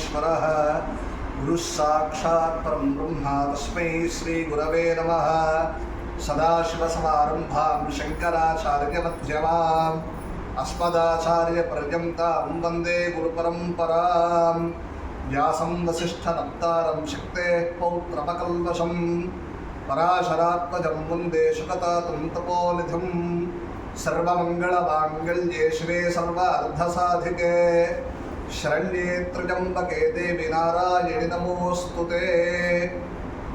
परमेश्वरः गुरुः साक्षात् परं ब्रह्मा तस्मै श्रीगुरवे नमः। सदाशिवसमारम्भां शङ्कराचार्यमध्यमाम् अस्मदाचार्यपर्यन्तां वंदे गुरुपरम्पराम्। व्यासं वसिष्ठनप्तारं शक्तेः पौत्रमकल्वशम् पराशरात्मजं वंदे शुकतातं तपोनिधिं सर्वमङ्गलमाङ्गल्ये शिवे सर्वार्धसाधिके। శరణ్యే త్రయంబకే దేవి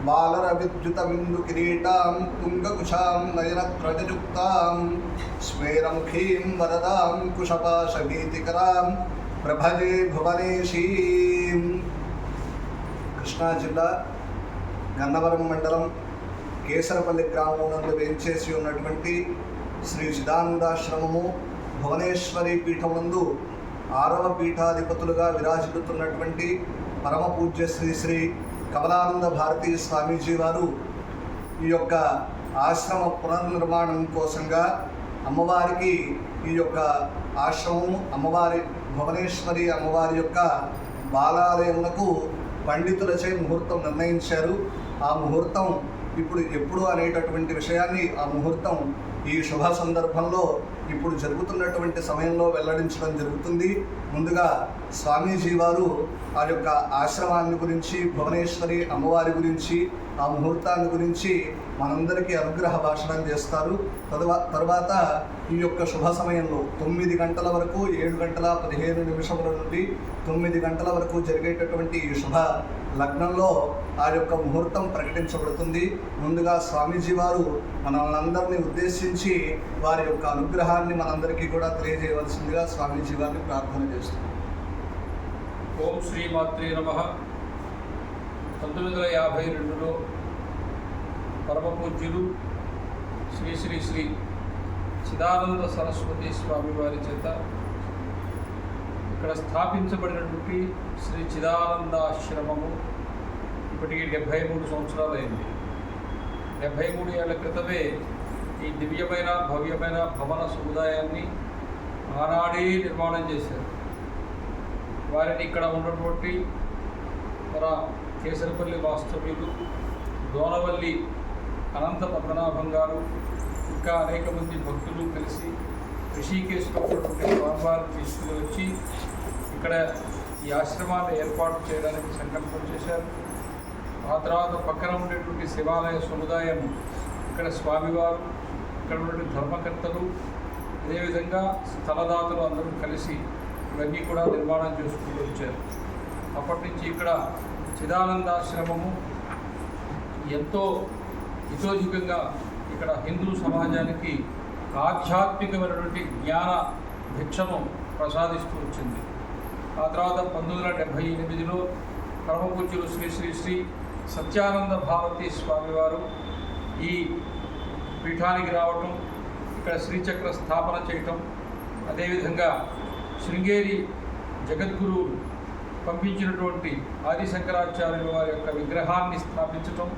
బాలర విద్యుత విందు కిరీటాం తుంగకుశాం నయన నయనత్రజయుక్తాం స్మేరముఖీం వరదాం కుశపాశభీతికరాం ప్రభజే భువనేశీం. కృష్ణా జిల్లా గన్నవరం మండలం కేసరపల్లి గ్రామంలో వేంచేసి ఉన్నటువంటి శ్రీ చిదానందాశ్రమము భువనేశ్వరి పీఠమునందు ఆరవ పీఠాధిపతులుగా విరాజిల్లుతున్నటువంటి పరమ పూజ్య శ్రీ శ్రీ కమలానంద భారతీ స్వామీజీ వారు ఈ యొక్క ఆశ్రమ పునర్నిర్మాణం కోసంగా అమ్మవారికి ఈ యొక్క ఆశ్రమము అమ్మవారి భువనేశ్వరి అమ్మవారి యొక్క బాలాలయములకు పండితులచే ముహూర్తం నిర్ణయించారు. ఆ ముహూర్తం ఇప్పుడు ఎప్పుడు అనేటటువంటి విషయాన్ని ఆ ముహూర్తం ఈ శుభ సందర్భంలో ఇప్పుడు జరుగుతున్నటువంటి సమయంలో వెల్లడించడం జరుగుతుంది. ముందుగా స్వామీజీ వారు ఆ యొక్క ఆశ్రమాన్ని గురించి భువనేశ్వరి అమ్మవారి గురించి ఆ ముహూర్తాన్ని గురించి మనందరికీ అనుగ్రహ భాషణం చేస్తారు. తరువా తర్వాత ఈ యొక్క శుభ సమయంలో తొమ్మిది గంటల వరకు ఏడు గంటల పదిహేను నిమిషముల నుండి తొమ్మిది గంటల వరకు జరిగేటటువంటి ఈ శుభ లగ్నంలో ఆ యొక్క ముహూర్తం ప్రకటించబడుతుంది. ముందుగా స్వామీజీ వారు మనల్ని ఉద్దేశించి వారి యొక్క అనుగ్రహాన్ని మనందరికీ కూడా తెలియజేయవలసిందిగా స్వామీజీ వారిని ప్రార్థన చేస్తున్నాం. ఓం శ్రీ మాత్రే నమ. పంతొమ్మిది వందల యాభై రెండులో పరమ పూజ్యులు శ్రీ శ్రీ శ్రీ చిదానంద సరస్వతి స్వామి వారి చేత ఇక్కడ స్థాపించబడినటువంటి శ్రీ చిదానందాశ్రమము ఇప్పటికీ డెబ్భై మూడు సంవత్సరాలు అయింది డెబ్భై మూడు ఏళ్ళ క్రితమే ఈ దివ్యమైన భవ్యమైన భవన సముదాయాన్ని ఆనాడే నిర్మాణం చేశారు. వారిని ఇక్కడ ఉన్నటువంటి మన కేసరపల్లి వాస్తవ్యులు దోనవల్లి అనంత పద్మనాభం గారు ఇంకా అనేక మంది భక్తులు కలిసి ఋషికేశ్లో ఉన్నటువంటి స్వామివారిని తీసుకుని వచ్చి ఇక్కడ ఈ ఆశ్రమాన్ని ఏర్పాటు చేయడానికి సంకల్పం చేశారు. ఆ తర్వాత పక్కన ఉండేటువంటి శివాలయ సముదాయం ఇక్కడ స్వామివారు ఇక్కడ ఉన్నటువంటి ధర్మకర్తలు అదేవిధంగా స్థలదాతలు అందరూ కలిసి ఇవన్నీ కూడా నిర్మాణం చేసుకుంటూ వచ్చారు. అప్పటి నుంచి ఇక్కడ చిదానందాశ్రమము ఎంతో హితోధికంగా ఇక్కడ హిందూ సమాజానికి ఆధ్యాత్మికమైనటువంటి జ్ఞాన భిక్షను ప్రసాదిస్తూ వచ్చింది. ఆ తర్వాత పంతొమ్మిది వందల డెబ్భై ఎనిమిదిలో పరమపూజ్యులు శ్రీ శ్రీ శ్రీ సత్యానంద భారతీ స్వామివారు ఈ పీఠానికి రావటం ఇక్కడ శ్రీచక్ర స్థాపన చేయటం అదేవిధంగా శృంగేరి జగద్గురు పంపించినటువంటి ఆది శంకరాచార్యుల వారి యొక్క విగ్రహాన్ని స్థాపించటం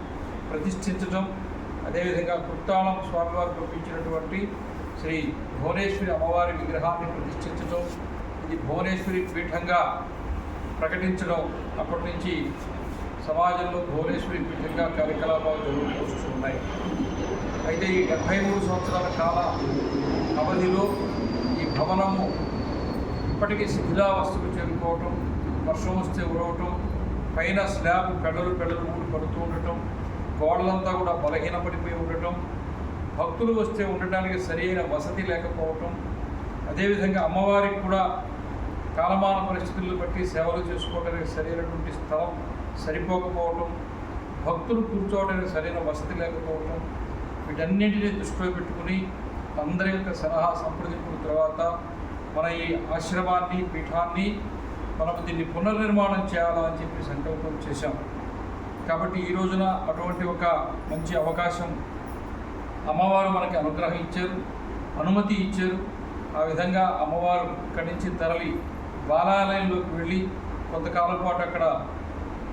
ప్రతిష్ఠించటం అదేవిధంగా కుట్టాళం స్వామివారు పంపించినటువంటి శ్రీ భువనేశ్వరి అమ్మవారి విగ్రహాన్ని ప్రతిష్ఠించటం ఇది భువనేశ్వరి పీఠంగా ప్రకటించడం అప్పటి నుంచి సమాజంలో భువనేశ్వరి పీఠంగా కార్యకలాపాలు జరుగుతూ వస్తున్నాయి. అయితే ఈ డెబ్భై మూడు సంవత్సరాల కాల అవధిలో ఈ భవనము ఇప్పటికీ శిథిలావస్థకు చేరుకోవటం వర్షం వస్తే ఉరవటం పైన స్లాబ్ పెడలు పెడలు ఊడి పడుతూ ఉండటం గోడలంతా కూడా బలహీనపడిపోయి ఉండటం భక్తులు వస్తే ఉండటానికి సరైన వసతి లేకపోవటం అదేవిధంగా అమ్మవారికి కూడా కాలమాన పరిస్థితులను బట్టి సేవలు చేసుకోవడానికి సరైనటువంటి స్థలం సరిపోకపోవటం భక్తులు కూర్చోవడానికి సరైన వసతి లేకపోవటం వీటన్నింటినీ దృష్టిలో పెట్టుకుని అందరి యొక్క సలహా సంప్రదింపుల తర్వాత మన ఈ ఆశ్రమాన్ని పీఠాన్ని మనము దీన్ని పునర్నిర్మాణం చేయాలా అని చెప్పి సంకల్పం చేశాం. కాబట్టి ఈ రోజున అటువంటి ఒక మంచి అవకాశం అమ్మవారు మనకి అనుగ్రహం ఇచ్చారు అనుమతి ఇచ్చారు. ఆ విధంగా అమ్మవారు ఇక్కడి నుంచి తరలి బాలాలయంలోకి వెళ్ళి కొంతకాలం పాటు అక్కడ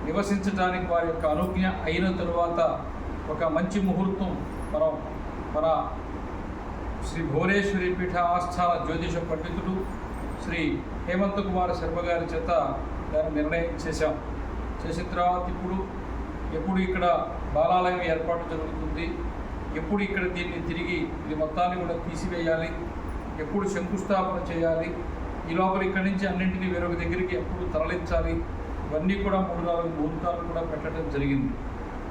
నివసించడానికి వారి యొక్క అనుజ్ఞ అయిన తరువాత ఒక మంచి ముహూర్తం మనం మన శ్రీ భువనేశ్వరి పీఠ ఆస్థాన జ్యోతిష పండితుడు శ్రీ హేమంత్ కుమార్ శర్మ గారి చేత దాన్ని నిర్ణయం చేశాం చేసిన తర్వాత ఇప్పుడు ఎప్పుడు ఇక్కడ బాలాలయం ఏర్పాటు జరుగుతుంది ఎప్పుడు ఇక్కడ దీన్ని తిరిగి ఇది మొత్తాన్ని కూడా తీసివేయాలి ఎప్పుడు శంకుస్థాపన చేయాలి ఈ లోపల ఇక్కడి నుంచి అన్నింటినీ వేరొక దగ్గరికి ఎప్పుడు తరలించాలి ఇవన్నీ కూడా మూడు నాలుగు ముహూర్తాలు కూడా పెట్టడం జరిగింది.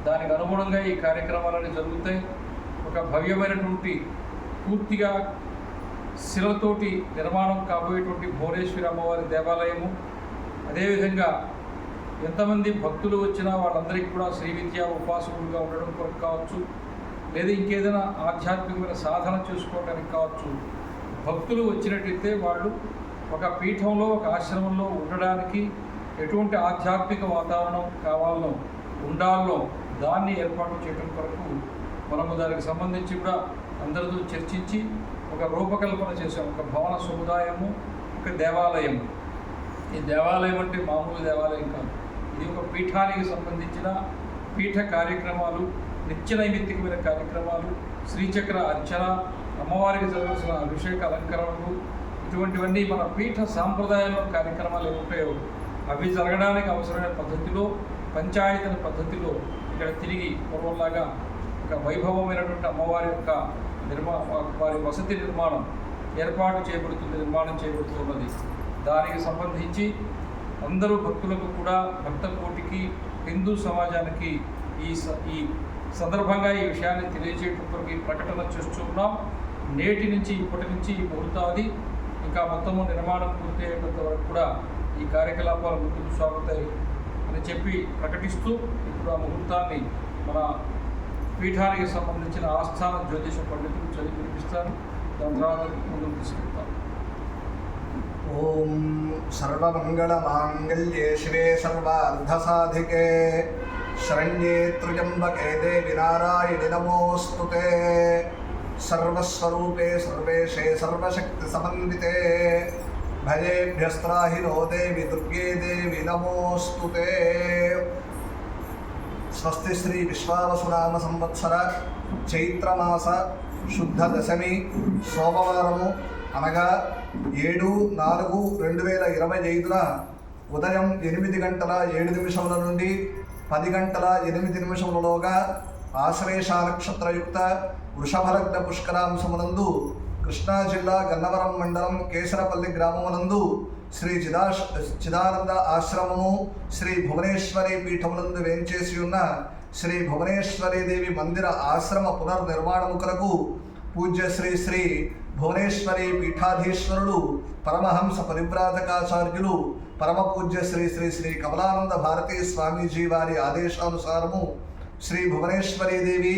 దానికి అనుగుణంగా ఈ కార్యక్రమాలన్నీ జరుగుతాయి. ఒక భవ్యమైనటువంటి పూర్తిగా శిలతోటి నిర్మాణం కాబోయేటువంటి భువనేశ్వరి అమ్మవారి దేవాలయము. అదేవిధంగా ఎంతమంది భక్తులు వచ్చినా వాళ్ళందరికీ కూడా శ్రీ విద్య ఉపాసకులుగా ఉండడం కొరకు కావచ్చు లేదా ఇంకేదైనా ఆధ్యాత్మికమైన సాధన చేసుకోవడానికి కావచ్చు భక్తులు వచ్చినట్లయితే వాళ్ళు ఒక పీఠంలో ఒక ఆశ్రమంలో ఉండడానికి ఎటువంటి ఆధ్యాత్మిక వాతావరణం కావాలనో ఉండాలనో దాన్ని ఏర్పాటు చేయడం కొరకు మనము దానికి సంబంధించి కూడా అందరితో చర్చించి ఒక రూపకల్పన చేశాం ఒక భవన సముదాయము ఒక దేవాలయం ఈ దేవాలయం అంటే మామూలు దేవాలయం కాదు. ఇది ఒక పీఠానికి సంబంధించిన పీఠ కార్యక్రమాలు నిత్య నైమిత్తికమైన కార్యక్రమాలు శ్రీచక్ర అర్చన అమ్మవారికి జరగాల్సిన అభిషేక అలంకరణలు ఇటువంటివన్నీ మన పీఠ సాంప్రదాయంలో కార్యక్రమాలు ఏముంటాయో అవి జరగడానికి అవసరమైన పద్ధతిలో పంచాయతీ పద్ధతిలో ఇక్కడ తిరిగి పూర్వంలాగా ఒక వైభవమైనటువంటి అమ్మవారి యొక్క నిర్మా వారి వసతి నిర్మాణం ఏర్పాటు చేయబడుతుంది నిర్మాణం చేయబడుతున్నది దానికి సంబంధించి అందరూ భక్తులకు కూడా భక్త కోటికి హిందూ సమాజానికి ఈ ఈ సందర్భంగా ఈ విషయాన్ని తెలియజేయడం ఈ ప్రకటన చేస్తున్నాం నేటి నుంచి ఇప్పటి నుంచి ఈ ముహూర్తాది ఇంకా మొత్తము నిర్మాణం పూర్తయ్యేటంత వరకు కూడా ఈ కార్యకలాపాలు ముందుకు సాగుతాయి అని చెప్పి ప్రకటిస్తూ ఇప్పుడు ఆ ముహూర్తాన్ని మన పీఠానికి సంబంధించిన ఆస్థాన జ్యోతిష పండితులు చదివి వినిపిస్తారు. దాని తర్వాత ముందుకు తీసుకెళ్తాం ఓం సర్వమంగళ మాంగళ్యే శివే సర్వార్ధసాధికే. శరణ్యే త్రిజంబకే దేవి నారాయణి నమోస్తుతే. సర్వస్వరూపే సర్వేషే సర్వశక్తి సమన్వితే. భజేభ్యస్త్రాహిరో దేవి దుర్గే దేవి నమోస్తుతే. స్వస్తి శ్రీ విశ్వావసునామ సంవత్సర చైత్రమాస శుద్ధ దశమి సోమవారము అనగా ఏడు నాలుగు రెండు వేల ఇరవై ఐదున ఉదయం ఎనిమిది గంటల ఏడు నిమిషముల నుండి పది గంటల ఎనిమిది నిమిషములలోగా ఆశ్లేష నక్షత్రయుక్త వృషభలగ్న పుష్కరాంశమునందు కృష్ణా జిల్లా గన్నవరం మండలం కేసరపల్లి గ్రామమునందు శ్రీ చిదా చిదానంద ఆశ్రమము శ్రీ భువనేశ్వరి పీఠమునందు వేంచేసి ఉన్న శ్రీ భువనేశ్వరి దేవి మందిర ఆశ్రమ పునర్నిర్మాణము కొరకు పూజ్య శ్రీ శ్రీ భువనేశ్వరి పీఠాధీశ్వరుడు పరమహంస పరివ్రాతకాచార్యులు పరమ పూజ్య శ్రీ శ్రీ శ్రీ కమలానంద భారతీ స్వామీజీ వారి ఆదేశానుసారము శ్రీ భువనేశ్వరీ దేవి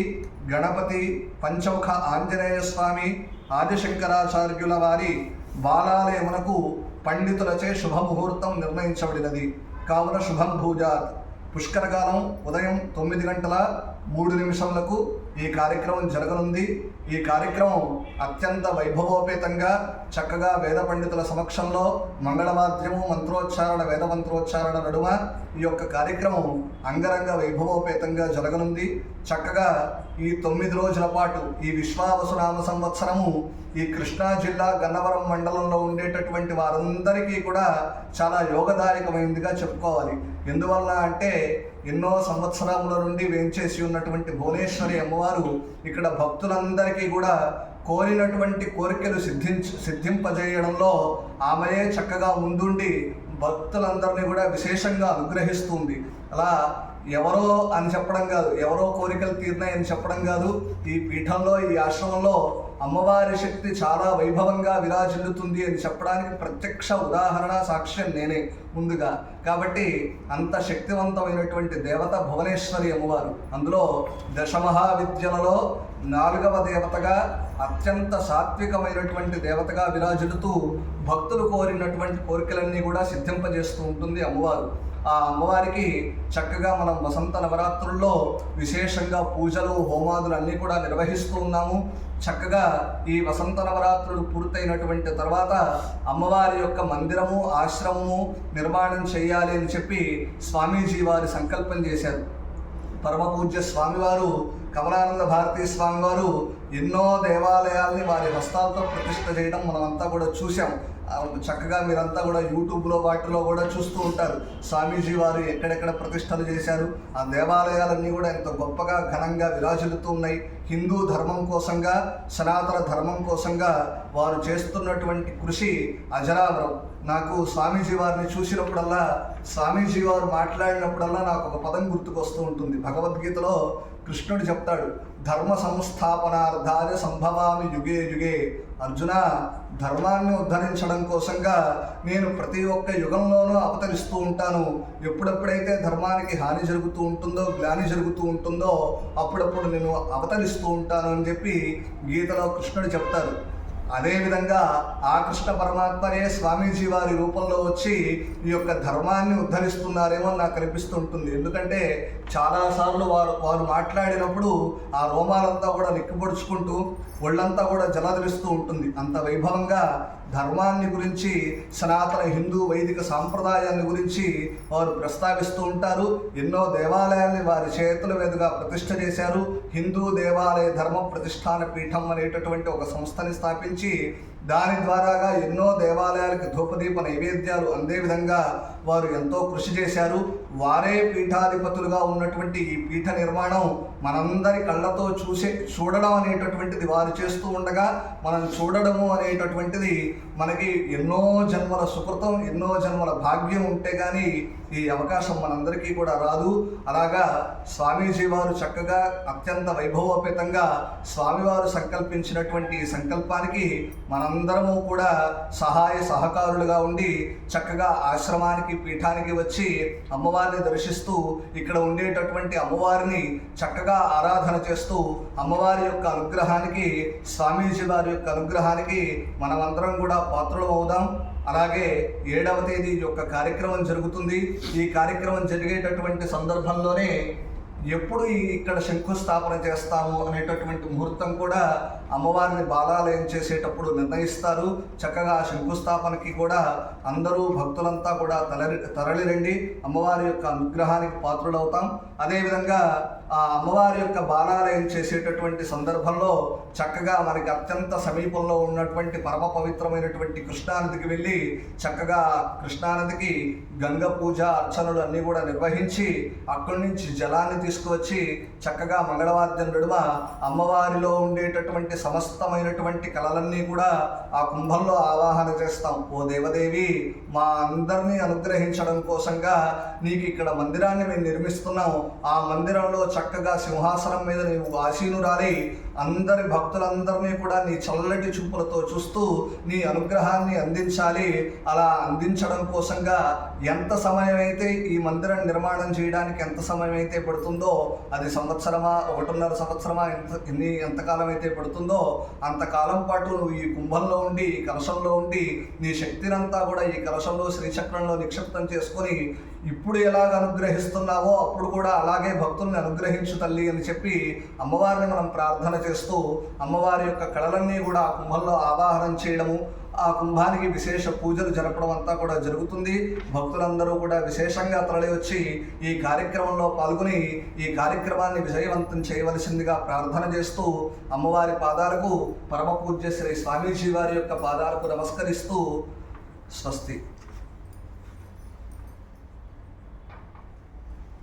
గణపతి పంచముఖ ఆంజనేయ స్వామి ఆదిశంకరాచార్యుల వారి బాలాలయమునకు పండితులచే శుభముహూర్తం నిర్ణయించబడినది. కావున శుభం భూజాత్. పుష్కరకాలం ఉదయం తొమ్మిది గంటల మూడు నిమిషములకు ఈ కార్యక్రమం జరగనుంది. ఈ కార్యక్రమం అత్యంత వైభవోపేతంగా చక్కగా వేద పండితుల సమక్షంలో మంగళవాద్యము మంత్రోచ్చారణ వేద మంత్రోచ్చారణ నడుమ ఈ యొక్క కార్యక్రమం అంగరంగ వైభవోపేతంగా జరగనుంది. చక్కగా ఈ తొమ్మిది రోజుల పాటు ఈ విశ్వావసునామ సంవత్సరము ఈ కృష్ణా జిల్లా గన్నవరం మండలంలో ఉండేటటువంటి వారందరికీ కూడా చాలా యోగదాయకమైందిగా చెప్పుకోవాలి. ఎందువల్ల అంటే ఎన్నో సంవత్సరముల నుండి వేంచేసి ఉన్నటువంటి భువనేశ్వరి అమ్మవారు ఇక్కడ భక్తులందరికీ కూడా కోరినటువంటి కోరికలు సిద్ధించ సిద్ధింపజేయడంలో ఆమెయే చక్కగా ముందుండి భక్తులందరినీ కూడా విశేషంగా అనుగ్రహిస్తుంది. అలా ఎవరో అని చెప్పడం కాదు ఎవరో కోరికలు తీరినాయని చెప్పడం కాదు ఈ పీఠంలో ఈ ఆశ్రమంలో అమ్మవారి శక్తి చాలా వైభవంగా విరాజిల్లుతుంది అని చెప్పడానికి ప్రత్యక్ష ఉదాహరణ సాక్ష్యం నేనే ముందుగా. కాబట్టి అంత శక్తివంతమైనటువంటి దేవత భువనేశ్వరి అమ్మవారు. అందులో దశమహావిద్యలలో నాలుగవ దేవతగా అత్యంత సాత్వికమైనటువంటి దేవతగా విరాజిల్లుతూ భక్తులు కోరినటువంటి కోరికలన్నీ కూడా సిద్ధింపజేస్తూ ఉంటుంది అమ్మవారు. ఆ అమ్మవారికి చక్కగా మనం వసంత నవరాత్రుల్లో విశేషంగా పూజలు హోమాదులు అన్నీ కూడా నిర్వహిస్తూ ఉన్నాము. చక్కగా ఈ వసంత నవరాత్రులు పూర్తయినటువంటి తర్వాత అమ్మవారి యొక్క మందిరము ఆశ్రమము నిర్మాణం చేయాలి అని చెప్పి స్వామీజీ వారి సంకల్పం చేశారు. పరమపూజ్య స్వామివారు కమలానంద భారతీ స్వామివారు ఎన్నో దేవాలయాల్ని వారి హస్తాలతో ప్రతిష్ట చేయడం మనమంతా కూడా చూసాం చక్కగా మీరంతా కూడా యూట్యూబ్లో వాటిలో కూడా చూస్తూ ఉంటారు. స్వామీజీ వారు ఎక్కడెక్కడ ప్రతిష్టలు చేశారు. ఆ దేవాలయాలన్నీ కూడా ఎంతో గొప్పగా ఘనంగా విరాజిల్లుతూ ఉన్నాయి. హిందూ ధర్మం కోసంగా సనాతన ధర్మం కోసంగా వారు చేస్తున్నటువంటి కృషి అజరామరం. నాకు స్వామీజీ వారిని చూసినప్పుడల్లా స్వామీజీ వారు మాట్లాడినప్పుడల్లా నాకు ఒక పదం గుర్తుకొస్తూ ఉంటుంది. భగవద్గీతలో కృష్ణుడు చెప్తాడు ధర్మ సంస్థాపనార్థాయ సంభవామి యుగే యుగే. అర్జున ధర్మాన్ని ఉద్ధరించడం కోసంగా నేను ప్రతి ఒక్క యుగంలోనూ అవతరిస్తూ ఉంటాను. ఎప్పుడెప్పుడైతే ధర్మానికి హాని జరుగుతూ ఉంటుందో గ్లాని జరుగుతూ ఉంటుందో అప్పుడప్పుడు నేను అవతరిస్తూ ఉంటాను అని చెప్పి గీతలో కృష్ణుడు చెప్తారు అదేవిధంగా ఆ కృష్ణ పరమాత్మనే స్వామీజీ వారి రూపంలో వచ్చి ఈ యొక్క ధర్మాన్ని ఉద్ధరిస్తున్నారేమో నాకు అనిపిస్తుంటుంది. ఎందుకంటే చాలాసార్లు వారు వారు మాట్లాడినప్పుడు ఆ రోమాలంతా కూడా నిక్కుపొడుచుకుంటూ ఒళ్ళంతా కూడా జలధరిస్తూ ఉంటుంది. అంత వైభవంగా ధర్మాన్ని గురించి సనాతన హిందూ వైదిక సాంప్రదాయాన్ని గురించి వారు ప్రస్తావిస్తూ ఉంటారు. ఎన్నో దేవాలయాల్ని వారి చేతుల మీదుగా ప్రతిష్ట చేశారు. హిందూ దేవాలయ ధర్మ ప్రతిష్టాన పీఠం అనేటటువంటి ఒక సంస్థని స్థాపించి దాని ద్వారాగా ఎన్నో దేవాలయాలకు ధూపదీప నైవేద్యాలు అందే విధంగా వారు ఎంతో కృషి చేశారు. వారే పీఠాధిపతులుగా ఉన్నటువంటి ఈ పీఠ నిర్మాణం మనందరి కళ్ళతో చూసే చూడడం అనేటటువంటిది వారు చేస్తూ ఉండగా మనం చూడడము అనేటటువంటిది మనకి ఎన్నో జన్మల సుకృతం ఎన్నో జన్మల భాగ్యం ఉంటే కానీ ఈ అవకాశం మనందరికీ కూడా రాదు. అలాగా స్వామీజీ వారు చక్కగా అత్యంత వైభవోపేతంగా స్వామివారు సంకల్పించినటువంటి ఈ సంకల్పానికి మనందరము కూడా సహాయ సహకారులుగా ఉండి చక్కగా ఆశ్రమానికి పీఠానికి వచ్చి అమ్మవారిని దర్శిస్తూ ఇక్కడ ఉండేటటువంటి అమ్మవారిని చక్కగా ఆరాధన చేస్తూ అమ్మవారి యొక్క అనుగ్రహానికి స్వామీజీ వారి యొక్క అనుగ్రహానికి మనమందరం కూడా పాత్రలు అవుదాం. అలాగే ఏడవ తేదీ యొక్క కార్యక్రమం జరుగుతుంది. ఈ కార్యక్రమం జరిగేటటువంటి సందర్భంలోనే ఎప్పుడు ఇక్కడ శంకుస్థాపన చేస్తాము అనేటటువంటి ముహూర్తం కూడా అమ్మవారిని బాలాలయం చేసేటప్పుడు నిర్ణయిస్తారు. చక్కగా ఆ శంకుస్థాపనకి కూడా అందరూ భక్తులంతా కూడా తరలి తరలిరండి. అమ్మవారి యొక్క అనుగ్రహానికి పాత్రులవుతాం. అదేవిధంగా ఆ అమ్మవారి యొక్క బాణాలయం చేసేటటువంటి సందర్భంలో చక్కగా మనకి అత్యంత సమీపంలో ఉన్నటువంటి పరమ పవిత్రమైనటువంటి కృష్ణానదికి వెళ్ళి చక్కగా కృష్ణానదికి గంగ పూజ అర్చనలు అన్నీ కూడా నిర్వహించి అక్కడి నుంచి జలాన్ని తీసుకువచ్చి చక్కగా మంగళవాద్యం నడుమ అమ్మవారిలో ఉండేటటువంటి సమస్తమైనటువంటి కళలన్నీ కూడా ఆ కుంభంలో ఆవాహన చేస్తాం. ఓ దేవదేవి మా అందరినీ అనుగ్రహించడం కోసంగా నీకు ఇక్కడ మందిరాన్ని మేము నిర్మిస్తున్నాము ఆ మందిరంలో చక్కగా సింహాసనం మీద నీవు ఆసీనురాలి. అందరి భక్తులందరినీ కూడా నీ చల్లటి చూపులతో చూస్తూ నీ అనుగ్రహాన్ని అందించాలి. అలా అందించడం కోసంగా ఎంత సమయం అయితే ఈ మందిరం నిర్మాణం చేయడానికి ఎంత సమయం అయితే పడుతుందో అది సంవత్సరమా ఒకటిన్నర సంవత్సరమా ఎంత ఎన్ని ఎంతకాలం అయితే పడుతుందో అంతకాలం పాటు నువ్వు ఈ కుంభంలో ఉండి ఈ కలశంలో ఉండి నీ శక్తినంతా కూడా ఈ కలశంలో శ్రీచక్రంలో నిక్షిప్తం చేసుకొని ఇప్పుడు ఎలాగ అనుగ్రహిస్తున్నావో అప్పుడు కూడా అలాగే భక్తుల్ని అనుగ్రహించు తల్లి అని చెప్పి అమ్మవారిని మనం ప్రార్థన చేస్తూ అమ్మవారి యొక్క కళలన్నీ కూడా ఆ కుంభంలో ఆవాహనం చేయడము ఆ కుంభానికి విశేష పూజలు జరపడం అంతా కూడా జరుగుతుంది. భక్తులందరూ కూడా విశేషంగా తరలి వచ్చి ఈ కార్యక్రమంలో పాల్గొని ఈ కార్యక్రమాన్ని విజయవంతం చేయవలసిందిగా ప్రార్థన చేస్తూ అమ్మవారి పాదాలకు పరమ పూజ్య శ్రీ స్వామీజీ వారి యొక్క పాదాలకు నమస్కరిస్తూ స్వస్తి.